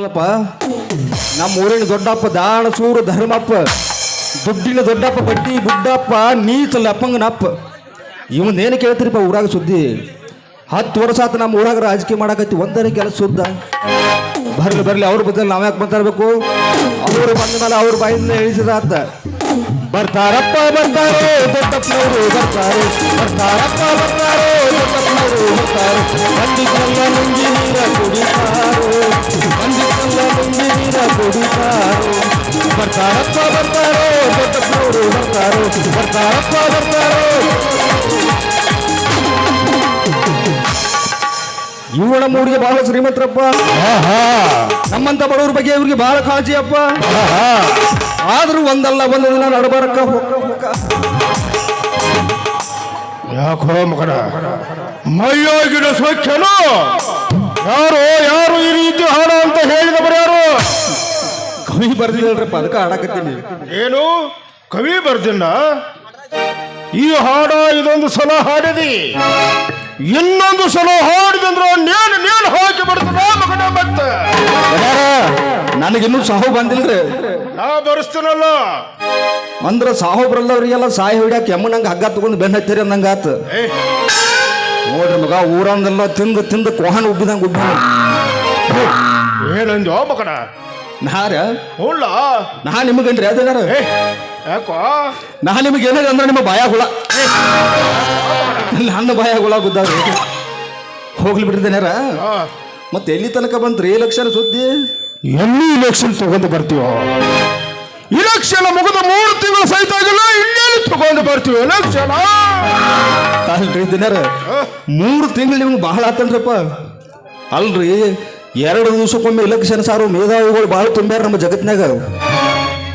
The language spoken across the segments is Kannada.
ಅಲ್ಲಪ್ಪ, ನಮ್ಮ ಊರಿನ ದೊಡ್ಡಪ್ಪ ದಾಣ ಸೂರು ಧರ್ಮಪ್ಪ, ದುಡ್ಡಿನ ದೊಡ್ಡಪ್ಪ, ಬಡ್ಡಿ ಗುಡ್ಡಪ್ಪ, ನೀಚ ಲಪ್ಪಂಗನಪ್ಪ. ಇವನ್ನೇನು ಕೇಳ್ತೀರಿಪ್ಪ ಊರಾಗ ಸುದ್ದಿ? ಹತ್ತು ವರ್ಷ ಆತ ನಮ್ಮ ಊರಾಗ ರಾಜಕೀಯ ಮಾಡಕತ್ತಿ, ಒಂದನೇ ಕೆಲಸ ಸುದ್ದ. ಬರ್ಲಿ ಬರ್ಲಿ, ಅವ್ರ ಬದಲು ನಾವ್ಯಾಕೆ ಮಾತಾಡ್ಬೇಕು? ಅವರು ಬಂದ ಮೇಲೆ ಅವ್ರ ಬಾಯಿಂದ ಇಳಿಸಿದ ಆತ. ಬರ್ತಾರಪ್ಪ ಬರ್ತಾರೆ ದೊಡ್ಡಪ್ಪನವರು ಬರ್ತಾರೆ ಬರ್ತಾರಪ್ಪ ಬರ್ತಾರೆ ದೊಡ್ಡಪ್ಪನವರು ಬರ್ತಾರೆ ಬಂದಿದ್ದೆಲ್ಲ ನುಂಗಿ ನೀರ ಕುಡಿತಾರೋ ಬಂದಿದ್ದೆಲ್ಲ ನುಂಗಿ ನೀರ ಕುಡಿತಾರೋ ಬರ್ತಾರಪ್ಪ ಬರ್ತಾರೋ ದೊಡ್ಡಪ್ಪನವರು ಬರ್ತಾರೋ ಬರ್ತಾರಪ್ಪ ಬರ್ತಾರೋ ಇವನ ಮೂಡಿಗೆ ಬಹಳ ಶ್ರೀಮಂತರಪ್ಪ. ನಮ್ಮಂತ ಬಡವ್ರ ಬಗ್ಗೆ ಇವ್ರಿಗೆ ಬಹಳ ಕಾಳಜಿ ಅಪ್ಪ ಆದ್ರೂ ಒಂದಲ್ಲ ಒಂದು ದಿನ ನಡಬಾರಕ್ಕ ಯಾಕೋ. ಯಾಕೋ ಮಗನ? ಮೈಯಾಗಿನ ಸ್ವಚ್ಛನು? ಯಾರು ಯಾರು ಈ ರೀತಿ ಹಾಡ ಅಂತ ಹೇಳಿದವರು ಯಾರು? ಕವಿ ಬರ್ದಿಲ್ಲಪ್ಪ ಅದಕ್ಕೆ ಹಾಡಕತ್ತೀನಿ. ಏನು? ಕವಿ ಬರ್ದಿಲ್ಲ? ಈ ಹಾಡ ಇದೊಂದು ಸಲ ಹಾಡಿದಿ. ಇನ್ನೊಂದು ಸಲ ಹಾಡಿದಂದ್ರೆ ನೀನು ನೀನು ಹಾಕಿ ಬಿಡ್ತದ ಮಗನ ಮತ್ತೆ ನನಗಿನ್ನೂ ಸಾಹು ಬಂದಿಲ್ರಿ. ನಾ ಬರ್ಸ್ತೀನಲ್ಲ. ಅಂದ್ರ ಸಾಹು ಬರಲ್ಲವ್ರಿಗೆಲ್ಲ ಸಾಯಿ ಎಮ್ಮು ನಂಗೆ ಹಗ್ಗ ತಗೊಂಡು ಬೆನ್ನ ಹತ್ತಿರಿ ಅಂದಂಗ ಆತ. ಏ. ನೋಡ್ರಿ ಮಗ ಊರಂದೆಲ್ಲ ತಿಂದು ತಿಂದು ಕೋಹನ್ ಉಬ್ಬಿದಂಗ ಉಬ್ಬ ಏನಂದ ಮಗನ ನಾರ ಹುಳ್ಳ ನಾ ನಿಮಗನ್ರಿ ಅದಾರ ಏ ಯಾಕೋ? ನಾ ನಿಮಗೆ ಏನಂದ್ರೆ ಅಂದ್ರೆ ನಿಮ್ಮ ಬಾಯ ಹುಳ. ನನ್ನ ಬಾಯ ಹುಳ ಗುದ್ದಾಗ ಹೋಗ್ಲಿ ಬಿಟ್ಟಿದ್ದೇನಾರ ಮತ್ತೆ ಎಲ್ಲಿ ತನಕ ಬಂದ್ರಿ? ಎಲೆಕ್ಷನ್ ಸುದ್ದಿ? ಎಲ್ಲಿ ಇಲೆಕ್ಷನ್ ತಗೊಂಡು ಬರ್ತೀವೋ? ಇಲೆಕ್ಷನ್ ಮುಗಿದ ಮೂರು ತಿಂಗಳು ಸಹಿತ ಆಗಿಲ್ಲ ಇನ್ನೇನು ತಗೊಂಡು ಬರ್ತೀವಿ? ಅಲ್ರಿ ದಿನಾರ ಮೂರು ತಿಂಗಳು ನಿಮ್ಗೆ ಬಹಳ ಆತಲ್ರಪ್ಪ. ಅಲ್ರಿ ಎರಡು ದಿವಸಕ್ಕೊಮ್ಮೆ ಇಲೆಕ್ಷನ್ ಸಾರು ಮೇಧಾವಿಗಳು ಭಾಳ ತುಂಬ್ಯಾರ ನಮ್ಮ ಜಗತ್ನಾಗ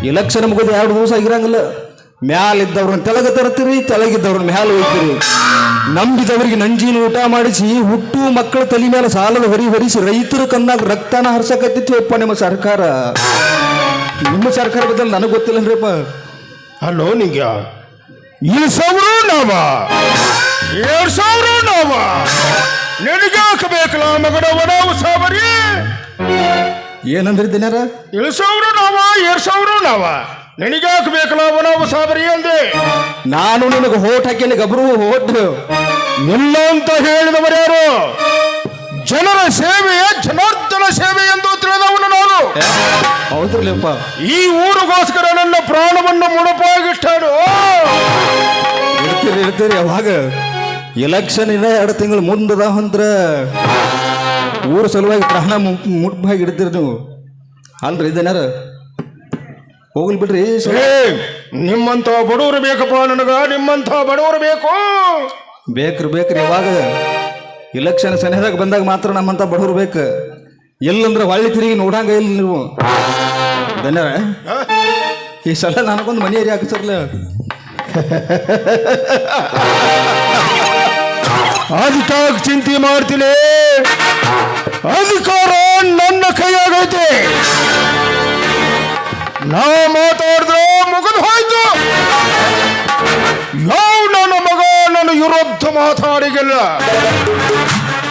ಇಲೆಕ್ಷನ್ ಮುಗಿದು ಎರಡು ದಿವಸ ಆಗಿರಂಗಿಲ್ಲ. ಮ್ಯಾಲ ಇದ್ದವ್ರನ್ನ ತೆಳಗ ತರ್ತೀರಿ ತೆಳಗಿದ್ದವ್ರನ್ನ ಮ್ಯಾಲ ಹೋಗ್ತೀರಿ ನಂಬಿದವರಿಗೆ ನಂಜಿನ ಊಟ ಮಾಡಿಸಿ ಹುಟ್ಟು ಮಕ್ಕಳ ತಲೆ ಮೇಲೆ ಸಾಲದ ಹೊರಿ ಹೊರಿಸಿ ರೈತರ ಕನ್ನಾಗ ರಕ್ತನ ಹರ್ಸಕತ್ತಿತ್ವಪ್ಪ ನಿಮ್ಮ ಸರ್ಕಾರ. ನಿಮ್ಮ ಸರ್ಕಾರ ಬದಲು ನನಗೆ ಗೊತ್ತಿಲ್ಲನ್ರಿಪ್ಪ. ಅಲ್ಲೋ ನಿಂಗೆ. ಈ ಸಾವಿರ ನಾವ. ಎರಡು ಸಾವಿರ ನಾವ. ನಿನಗೆ ಮಗಡ ಒಣ ಉಸಾಬರಿ? ಏನಂದ್ರಿ ದಿನಾರ? ಏಳು ಸಾವಿರ ನಾವ ಏರ್ಸೋರು ಸಾವಿರ ನಾವ. ನಿನಗ್ಯಾಕೆ ಬೇಕಲ್ಲ ನಾವು? ಸಾಬರಿ ಅಂದೆ. ನಾನು ನಿನಗೆ ಹೋಟ್ ಹಾಕಿ ಗಬ್ರು ಹೋದ್ರು ಇಲ್ಲ ಅಂತ ಹೇಳಿದವರು ಯಾರು? ಜನರ ಸೇವೆಯ ಜನಾರ್ದನ ಸೇವೆ ಎಂದು ತಿಳಿದವನು ನಾನು. ಹೌದ್ರಲ್ಲಪ್ಪ. ಈ ಊರಿಗೋಸ್ಕರ ನನ್ನ ಪ್ರಾಣವನ್ನು ಮುಡುಪಾಗಿಟ್ಟಾನು ಇರ್ತೀರಿ ಇರ್ತೀರಿ ಅವಾಗ. ಎಲೆಕ್ಷನ್ ಇನ್ನ ಎರಡು ತಿಂಗಳು ಮುಂದದ ಅಂದ್ರ ಊರ ಸಲುವಾಗಿ ಪ್ರಾಣ ಮುಟ್ಬಾಗಿ ಇಡ್ತೀರಿ ನೀವು. ಅಲ್ರಿ ಇದನ್ನಾರ ಹೋಗ್ಲಿ ಬಿಡ್ರಿ ನಿಮ್ಮಂತ ಬಡವರು ಬೇಕಪ್ಪ ನನಗ ನಿಮ್ಮಂತ ಬಡವರು ಬೇಕು. ಬೇಕ್ರಿ ಬೇಕ್ರಿ ಯಾವಾಗ? ಇಲೆಕ್ಷನ್ ಸನಿಹದಾಗ ಬಂದಾಗ ಮಾತ್ರ ನಮ್ಮಂತ ಬಡವ್ರು ಬೇಕು. ಎಲ್ಲಂದ್ರೆ ಹೊಳ್ಳಿ ತಿರುಗಿ ನೋಡಂಗ ಇಲ್ಲ ನೀವು. ಧನ್ಯರ ಈ ಸಲ ನನಗೊಂದು ಮನೆ ಏರಿ ಹಾಕಿಸರ್ಲ ಅದಕ್ಕಾಗಿ ಚಿಂತೆ ಮಾಡ್ತೀನಿ. ಅಧಿಕಾರ ನನ್ನ ಕೈಯಾಗೈತೆ. ನಾ ಮಾತಾಡಿದ್ರೆ ಮುಗಿದು ಹೋಯ್ತು. ಯಾವ ನನ್ನ ಮಗ ನನ್ನ ವಿರುದ್ಧ ಮಾತಾಡಿಗಿಲ್ಲ?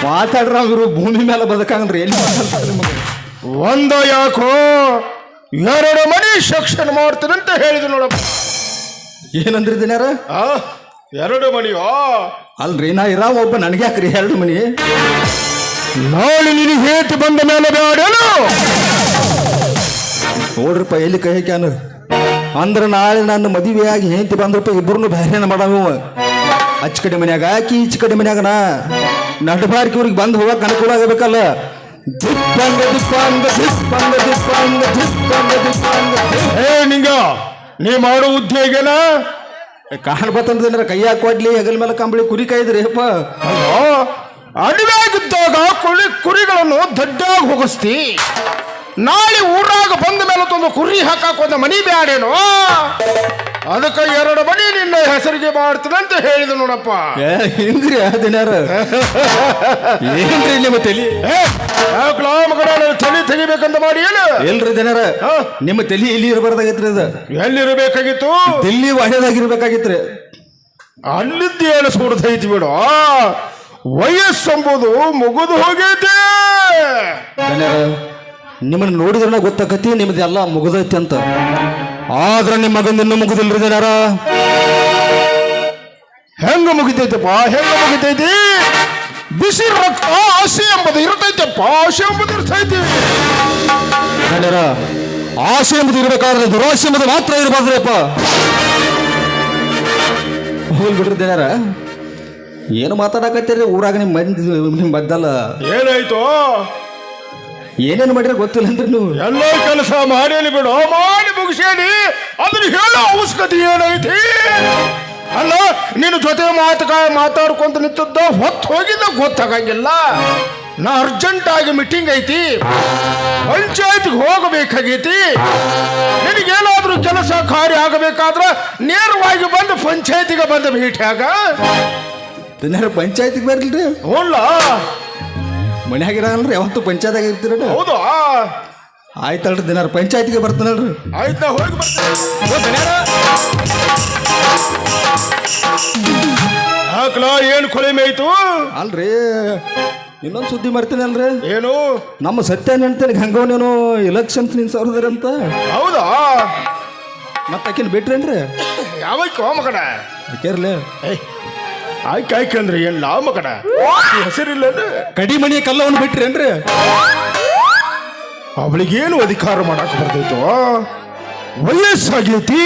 ಮಾತಾಡ್ರ ಇವರು ಭೂಮಿ ಮೇಲೆ ಬದುಕಂಗ್ರಿ ಎಲ್ಲಿ ಒಂದ ಯಾಕೋ ಎರಡು ಮನಿ ಸೆಕ್ಷನ್ ಮಾಡ್ತೀನಂತ ಹೇಳಿದ್ರು ನೋಡಪ್ಪ. ಏನಂದ್ರಿ ದಿನಾರ ಆ, ಎರಡು ಮನೆಯೋ? ಅಲ್ರಿ ನಾ ಇರೋ ಒಬ್ಬ ನನಗೆ ಯಾಕ್ರಿ ಎರಡು ಮನಿ? ನಾಳೆ ನೀನು ಹೇತಿ ಬಂದ ಮೇಲೆ ಬೇಡೇನು ನೋಡ್ರಪ್ಪ ಎಲ್ಲಿ ಕೈ ಹಾಕ್ಯಾನು? ಅಂದ್ರೆ ನಾಳೆ ನನ್ನ ಮದುವೆಯಾಗಿ ಹೆಂಡತಿ ಬಂದ್ರಪ್ಪ ಇಬ್ಬರನ್ನು ಬೇರೆನ ಮಾಡಾವ ಅಚ್ಚ ಕಡೆ ಮನ್ಯಾಗ ಆಕಿ ಈಚ ಕಡೆ ಮನ್ಯಾಗ ನಾ. ನಡಬಾರಿಕೆ ಇವ್ರಿಗೆ ಬಂದು ಹೋಗಕ್ಕೆ ಅನುಕೂಲ ಆಗಬೇಕಲ್ಲ. ದಿಪ್ಪಂಗ ದಿಪ್ಪಂಗ ದಿಪ್ಪಂಗ ದಿಪ್ಪಂಗ ದಿಪ್ಪಂಗ ದಿಪ್ಪಂಗ. ಏ ನಿಂಗ ನೀ ಮಾಡೋ ಉದ್ಯೋಗನ? ಕಾಣ್ ಬತ್ತಂದ್ರೆ ಹಾಕೊಡ್ಲಿ ಕೊಡ್ಲಿ ಹೆಗಲ ಮೇಲೆ ಕಂಬಳಿ ಕುರಿ ಕಾಯ್ದ್ರಿ ಅಪ್ಪ. ಅಡವಾಗಿದ್ದಾಗ ಕುರಿ ಕುರಿಗಳನ್ನು ದಡ್ಡಾಗಿ ಹೋಗಿಸ್ತಿ. ನಾಳೆ ಊರಾಗ ಬಂದ ಮೇಲೆ ತಂದು ಕುರಿ ಹಾಕಾಕ ಒಂದು ಮನಿ ಬ್ಯಾಡೇನೋ? ಅದಕ್ಕೆ ಎರಡು ಮನಿ ನಿನ್ನ ಹೆಸರಿಗೆ ಮಾಡ್ತದಂತ ಹೇಳಿದ ನೋಡಪ್ಪ. ಹಿಂಗ್ರಿ ದಿನಾರ? ಏನ್ರಿ ನಿಮ್ಮ ತಲಿ? ತಲೆ ತೆಗಿಬೇಕಂತ ಮಾಡಿ ಏನು? ಎಲ್ರಿ ದಿನಾರ? ನಿಮ್ಮ ತಲಿ ಎಲ್ಲಿ ಇರಬಾರ್ದಾಗಿತ್ರಿ ಅದ? ಎಲ್ಲಿರಬೇಕಾಗಿತ್ತು? ದಿಲ್ಲಿ ವಾಡ್ಯದಾಗಿರ್ಬೇಕಾಗಿತ್ರಿ ಅಲ್ಲಿದ್ದೇನು ಸುಡ್ದೈತಿ ಬಿಡು. ವಯಸ್ಸೆಂಬುದು ಮುಗಿದು ಹೋಗೈತೆ. ನಿಮ್ಮನ್ನು ನೋಡಿದ್ರೆ ಗೊತ್ತಾಕತಿ ನಿಮ್ದು ಎಲ್ಲ ಮುಗಿದೈತಿ ಅಂತ. ಆದ್ರೆ ನಿಮ್ಮ ಇನ್ನೂ ಮುಗಿದಿಲ್ರಿ ಜನರ ಹೆಂಗ ಮುಗಿತೈತಪ್ಪ ಹೆಂಗ ಮುಗಿತೈತಿ? ಬಿಸಿ ರಕ್ತ ಆಸೆ ಎಂಬುದು ಇರತೈತೆ ಆಸೆ ಎಂಬುದು ಇರ್ತೈತಿ. ಜನರ ಆಸೆ ಎಂಬುದು ಇರಬೇಕಾದ್ರೆ ದುರಾಸೆ ಎಂಬುದು ಮಾತ್ರ ಇರಬಾರ್ದ್ರಪ್ಪ. ಹೋಗಿ ಬಿಡ್ರಿ ಜನರ ಏನು ಮಾತಾಡಕತ್ತೀರಿ? ಊರಾಗ ನಿಮ್ಮ ಮಂದಿ ನಿಮ್ಮ ಬದ್ದಲ್ಲ ಏನಾಯ್ತು? ಏನೇನು ಮಾಡಿದ್ರೆ ಗೊತ್ತಿಲ್ಲ ಅಂದ್ರೆ ನೀವು. ಎಲ್ಲ ಕೆಲಸ ಮಾಡಿ ಬಿಡು. ಮಾಡಿ ಮುಗಿಸೇನಿ ಅದನ್ನ ಹೇಳೋ ಅವಶ್ಯಕತೆ ಏನೈತಿ? ಅಲ್ಲ ನಿನ್ನ ಜೊತೆ ಮಾತುಕ ಮಾತಾಡ್ಕೊಂತ ನಿಂತದ್ದ ಹೊತ್ತು ಹೋಗಿದ್ದ ಗೊತ್ತಾಗಂಗಿಲ್ಲ. ನಾ ಅರ್ಜೆಂಟ್ ಆಗಿ ಮೀಟಿಂಗ್ ಐತಿ. ಪಂಚಾಯತ್ಗೆ ಹೋಗಬೇಕಾಗೈತಿ. ನಿನಗೇನಾದ್ರೂ ಕೆಲಸ ಕಾರ್ಯ ಆಗಬೇಕಾದ್ರೆ ನೇರವಾಗಿ ಬಂದು ಪಂಚಾಯತಿಗೆ ಬಂದು ಭೇಟಿಯಾಗ ದಿನಾರ ಪಂಚಾಯತಿಗೆ ಬರ್ಲಿಲ್ರಿ? ಹೋಲ್ಲ ಮನ್ಯಾಗಿರಲ್ರಿ ಯಾವತ್ತು ಪಂಚಾಯತ್ಯಾಗ ಇರ್ತೀರ ಹೌದು. ಆಯ್ತಲ್ರಿ ದಿನಾರ ಪಂಚಾಯತಿಗೆ ಬರ್ತಾನಲ್ರಿ. ಆಯ್ತಾ ಹೋಗಿ ಹಾಕ್ಲ ಏನು ಕೊಳೆ ಮೇಯ್ತು ಅಲ್ರಿ ಇನ್ನೊಂದು ಸುದ್ದಿ ಮಾಡ್ತೀನಲ್ರಿ. ಏನು? ನಮ್ಮ ಸತ್ಯ ನೆನ್ತೇನೆ ಗಂಗವನೇನು ಎಲೆಕ್ಷನ್ ನಿನ್ಸವ್ರದ್ರಿ ಅಂತ ಹೌದಾ? ಮತ್ತೆ ಆಕಿನ ಬಿಟ್ರೇನ್ರಿ ಯಾವೈಕೋ ಕೇರ್ಲೇ ಕೇರ್ಲೆ ಆಯ್ಕೆ ಆಯ್ಕೆ ಅಂದ್ರೆ ಏನ್ ಲಾಭ ಕಡ ಹೆಸರಿಲ್ಲ ಕಡಿಮಣಿ ಕಲ್ಲವನ್ನು ಬಿಟ್ರೇನ್ರಿ ಅವಳಿಗೇನು ಅಧಿಕಾರ ಮಾಡಕ್ ಬರ್ತೈತು? ವಯಸ್ಸಾಗೈತಿ.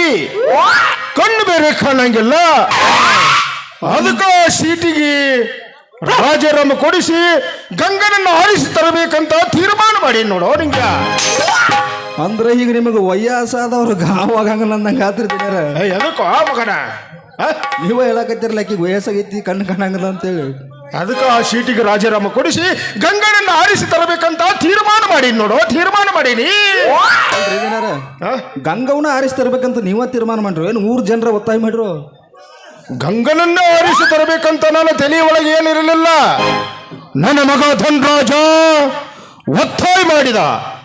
ಕಣ್ಣು ಬೇರೆ ಕಾಣಂಗಿಲ್ಲ. ಅದಕ್ಕ ಸೀಟಿಗೆ ರಾಜರಮ್ಮ ಕೊಡಿಸಿ ಗಂಗನನ್ನು ಆರಿಸಿ ತರಬೇಕಂತ ತೀರ್ಮಾನ ಮಾಡಿ ನೋಡೋ ನಿಂಗ. ಅಂದ್ರೆ ಈಗ ನಿಮಗೆ ವಯಸ್ಸಾದವ್ರು ಗಾವಾಗಂಗಲ್ಲ ಅಂದಂಗೆ ಆತಿರ್ತಿದ್ದಾರೆ ಎದಕ್ಕೋ ಮಗನ? ನೀವ ಹೇಳಕತ್ತಿರಲ್ಲ ಆಕಿಗೆ ವಯಸ್ಸಾಗೈತಿ ಕಣ್ಣು ಕಾಣಂಗಿಲ್ಲ ಅಂತೇಳಿ. ಅದಕ್ಕ ಆ ಸೀಟಿಗೆ ರಾಜಾರಾಮ ಕೊಡಿಸಿ ಗಂಗನನ್ನು ಆರಿಸಿ ತರಬೇಕಂತ ತೀರ್ಮಾನ ಮಾಡಿ ನೋಡು ತೀರ್ಮಾನ ಮಾಡೀನಿ. ಆ? ಗಂಗವನ್ನ ಆರಿಸಿ ತರಬೇಕಂತ ನೀವ ತೀರ್ಮಾನ ಮಾಡ್ರು ಏನು ಊರ್ ಜನರ ಒತ್ತಾಯ ಮಾಡ್ರು? ಗಂಗನನ್ನ ಆರಿಸಿ ತರಬೇಕಂತ ನನ್ನ ತಲೆಯ ಒಳಗೆ ಏನಿರಲಿಲ್ಲ. ನನ್ನ ಮಗ ಧನ್ರಾಜ ಒತ್ತಾಯ ಮಾಡಿದ.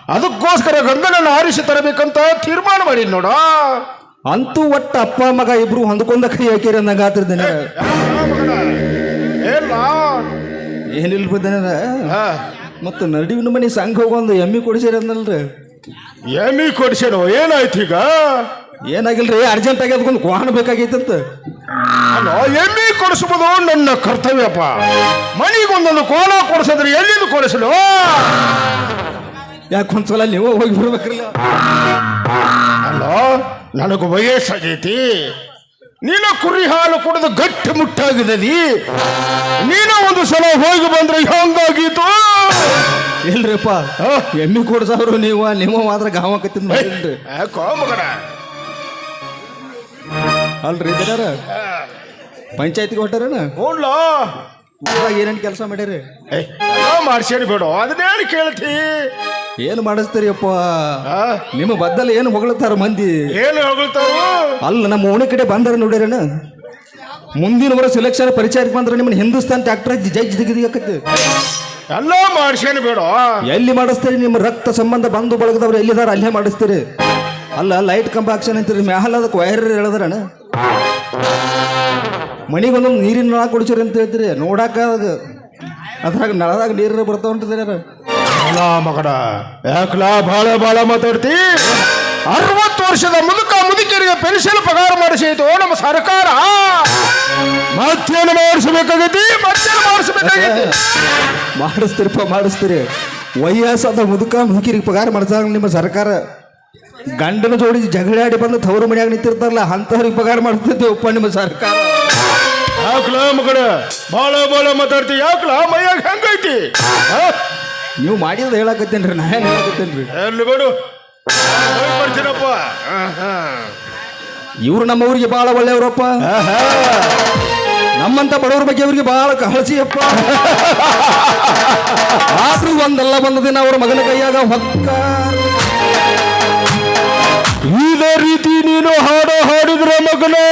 ಅದಕ್ಕೋಸ್ಕರ ಗಂಗನನ್ನು ಆರಿಸಿ ತರಬೇಕಂತ ತೀರ್ಮಾನ ಮಾಡಿ ನೋಡ. ಅಂತೂ ಒಟ್ಟ ಅಪ್ಪ ಮಗ ಇಬ್ರು ಹೊಂದ್ಕೊಂಡ ಕೈ ಹಾಕಿರಿ ಅಂದಂಗ ಆತ್ರಿ ದಿನಾರ ಏನ ಏನಿಲ್ಲ ಮತ್ತು ನಡುವಿನ ಮನೆ ಸಂಘ ಹೋಗೊಂದು ಎಮ್ಮಿ ಕೊಡಿಸಿರಿ ಅಂದಲ್ರಿ ಎಮ್ಮಿ ಕೊಡಿಸಿರೋ? ಏನಾಯ್ತು ಈಗ? ಏನಾಗಿಲ್ರಿ? ಅರ್ಜೆಂಟ್ ಆಗಿ ಅದಕ್ಕೊಂದು ಕ್ವಾಣ ಬೇಕಾಗೈತಂತ ಎಮ್ಮಿ ಕೊಡಿಸ್ಬೋದು ನನ್ನ ಕರ್ತವ್ಯಪ್ಪ. ಮನಿಗೊಂದೊಂದು ಕೋಲ ಕೊಡಿಸಿದ್ರೆ ಎಲ್ಲಿಂದ ಕೊಡಿಸಲು? ಯಾಕೆ ಒಂದ್ಸಲ ನೀವು ಹೋಗಿ ಬರ್ಬೇಕ್ರಲ್ಲ? ಅಲ್ಲ ನನಗೆ ವಯಸ್ಸಾಗೈತಿ. ನೀನು ಕುರಿ ಹಾಲು ಕುಡಿದು ಗಟ್ಟಿ ಮುಟ್ಟಾಗಿದದಿ. ನೀನು ಒಂದು ಸಲ ಹೋಗಿ ಬಂದ್ರೆ ಹೆಂಗಾಗಿತ್ತು ಇಲ್ರಿಪ್ಪ ಎಮ್ಮಿ ಕೊಡ್ಸವ್ರು ನೀವು ನಿಮ್ಮ ಮಾತ್ರ ಗಾವಕತ್ತಿದ್ ಮಾಡಿಲ್ರಿ ಅಲ್ರಿ ಇದಾರ? ಪಂಚಾಯತ್ಗೆ ಹೊಟ್ಟಾರನ ಹೋಗ್ಲೋ ಏನೇನು ಕೆಲಸ ಮಾಡ್ಯಾರಿ? ಮಾಡ್ಸೇನಿ ಬೇಡ. ಅದನ್ನೇನು ಕೇಳ್ತಿ? ಏನು ಮಾಡಿಸ್ತೀರಿ ಅಪ್ಪ ಆ? ನಿಮ್ಮ ಬದ್ದಲ್ಲಿ ಏನು ಹೊಗಳ್ತಾರ ಮಂದಿ? ಏನು ಹೊಗಳ್ತಾರು? ಅಲ್ಲ ನಮ್ಮ ಓಣಿ ಕಡೆ ಬಂದಾರ ನೋಡ್ಯಾರನ? ಮುಂದಿನ ವರ್ಷ ಎಲೆಕ್ಷನ್ ಪರಿಚಯಕ್ಕೆ ಬಂದ್ರೆ ನಿಮ್ಮನ್ನ ಹಿಂದೂಸ್ತಾನ್ ಟ್ಯಾಕ್ಟರ್ ಜಡ್ಜ್ ತೆಗೆದಿಯಾಕತ್ತೆ ಎಲ್ಲ ಮಾಡ್ಸೇನಿ ಬೇಡ. ಎಲ್ಲಿ ಮಾಡಿಸ್ತೀರಿ ನಿಮ್ಮ ರಕ್ತ ಸಂಬಂಧ ಬಂಧು ಬಳಗದವ್ರು ಎಲ್ಲಿದಾರ ಅಲ್ಲೇ ಮಾಡಿಸ್ತೀರಿ? ಅಲ್ಲ ಲೈಟ್ ಕಂಬ ಹಾಕ್ಸನ್ ಅಂತೀರಿ ಮ್ಯಾಲ ಅದಕ್ಕೆ ವೈರ್ ಮನೆಗೆ ಮನಿಗೊಂದೊಂದು ನೀರಿನ ನಳ ಕುಡಿಸಿರಿ ಅಂತ ಹೇಳ್ತೀರಿ ನೋಡಾಕ ಅದು ಅದ್ರಾಗ ನಳದಾಗ ನೀರು ಬರ್ತಾವ ಅಂತಿದಾರ ಅಲ್ಲ ಮಗಡ ಯಾಕಲ ಭಾಳ ಭಾಳ ಮಾತಾಡ್ತಿ? ಅರವತ್ತು ವರ್ಷದ ಮುದುಕ ಮುದುಕಿಯರಿಗೆ ಪೆನ್ಷನ್ ಪಗಾರ ಮಾಡಿಸಿತು ನಮ್ಮ ಸರ್ಕಾರ. ಮತ್ತೇನು ಮಾಡಿಸ್ಬೇಕಾಗೈತಿ? ಮತ್ತೇನು ಮಾಡಿಸ್ಬೇಕಾಗೈತಿ? ಮಾಡಿಸ್ತೀರಿಪ್ಪ ಮಾಡಿಸ್ತೀರಿ. ವಯಸ್ಸಾದ ಮುದುಕ ಮುದುಕಿರಿಗೆ ಪಗಾರ ಮಾಡ್ಸಾಗ ನಿಮ್ಮ ಸರ್ಕಾರ. ಗಂಡನ ಜೋಡಿ ಜಗಳಾಡಿ ಬಂದು ತವರು ಮನೆಯಾಗ ನಿಂತಿರ್ತಾರಲ್ಲ ಅಂತವ್ರಿಗೆ ಪಗಾರ ಮಾಡ್ತಿದ್ದೇವಪ್ಪ ನಿಮ್ಮ ಸರ್ಕಾರ. ಯಾಕಲ ಮಗಡ ಭಾಳ ಭಾಳ ಮಾತಾಡ್ತಿ. ಯಾಕಲ ಮೈಯಾಗ ಹೆಂಗೈತಿ? ಆ? ನೀವು ಮಾಡಿದ ಹೇಳಕತ್ತೇನ್ರಿ ನಾ ಏನು ಹೇಳಕತ್ತೇನ್ರಿ ಎಲ್ಲಿ ಬಿಡು. ಬರ್ತೀನಪ್ಪ. ಇವ್ರು ನಮ್ಮ ಊರಿಗೆ ಭಾಳ ಒಳ್ಳೆಯವ್ರಪ್ಪ. ನಮ್ಮಂತ ಬಡವ್ರ ಬಗ್ಗೆ ಅವ್ರಿಗೆ ಭಾಳ ಕಾಳಜಿಯಪ್ಪ ಆದ್ರೂ ಒಂದಲ್ಲ ಒಂದು ದಿನ ಅವ್ರ ಮಗನ ಕೈಯಾಗ ಹೊಕ್ಕ. ಇದೇ ರೀತಿ ನೀನು ಹಾಡು ಹಾಡಿದ್ರ ಮಗನೇ.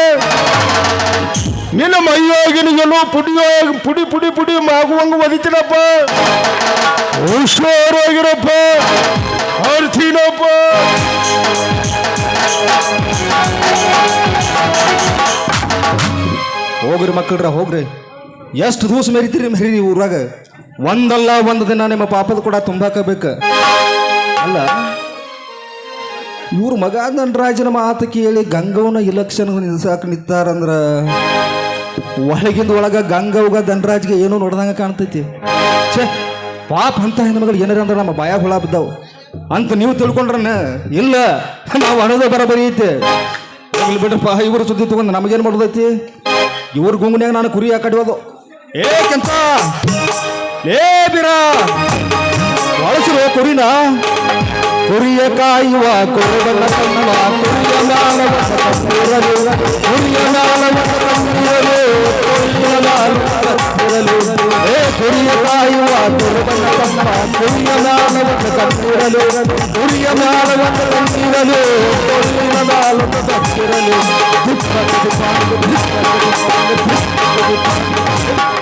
ನಿನ್ನ ಮೈಯಾಗಿನಿಗೆಲ್ಲೋ ಪುಡಿಯಾಗಿ ಪುಡಿ ಪುಡಿ ಪುಡಿ ಮಾಗುವಂಗ ಒದಿತೀನಪ್ಪ. ಹುಷಾರಾಗಿರಪ್ಪ ಹಾಡ್ತೀನಪ್ಪ ಹೋಗ್ರಿ ಮಕ್ಕಳ್ರ, ಹೋಗ್ರಿ. ಎಷ್ಟು ದಿವಸ ಮೆರಿತೀರಿ, ಮೆರೀರಿ ಊರಾಗ? ಒಂದಲ್ಲ ಒಂದು ದಿನ ನಿಮ್ಮ ಪಾಪದ ಕೂಡ ತುಂಬಾಕಬೇಕು ಅಲ್ಲ, ಇವ್ರ ಮಗ ದಂಡರಾಜನ ಮಾತು ಕೇಳಿ ಗಂಗವನ ಇಲೆಕ್ಷನ್ ನಿಲ್ಸಾಕ ನಿಂತಾರಂದ್ರ ಒಳಗಿಂದ ಒಳಗ ಗಂಗವ್ಗ ದಂಡರಾಜ್ಗೆ ಏನೋ ನೋಡ್ದಂಗ ಕಾಣ್ತೈತಿ. ಛೇ ಪಾಪ ಅಂತ ಹೆಣ್ಮಗಳು ಏನಾರ ಅಂದ್ರೆ ನಮ್ಮ ಬಾಯಾಗ ಹುಳ ಬಿದ್ದಾವು. ಅಂತ ನೀವು ತಿಳ್ಕೊಂಡ್ರನ, ಇಲ್ಲ, ನಾವು ಅನ್ನೋದೇ ಬರಬರಿ ಐತೆ. ಇಲ್ಲಿ ಬಿಡ್ರಪ್ಪ, ಇವ್ರ ಸುದ್ದಿ ತಗೊಂಡು ನಮಗೇನು ಮಾಡೋದೈತಿ? ಇವ್ರ ಗುಂಗುನ್ಯಾಗ ನಾನು ಕುರಿ ಏ ಕೆಂತ ಏ ಬಿರ ಬಳಸಿರೋ ಕುರಿನ, ಕುರಿಯ ಕಾಯುವ ಕುರಿಯ ನಾಳವನ್ನ ಗುರಿಯ ಕಟ್ಟಿರಲು ದುಃಖ ದುಃಖ ದುಃಖ ದುಃಖ ದುಃಖ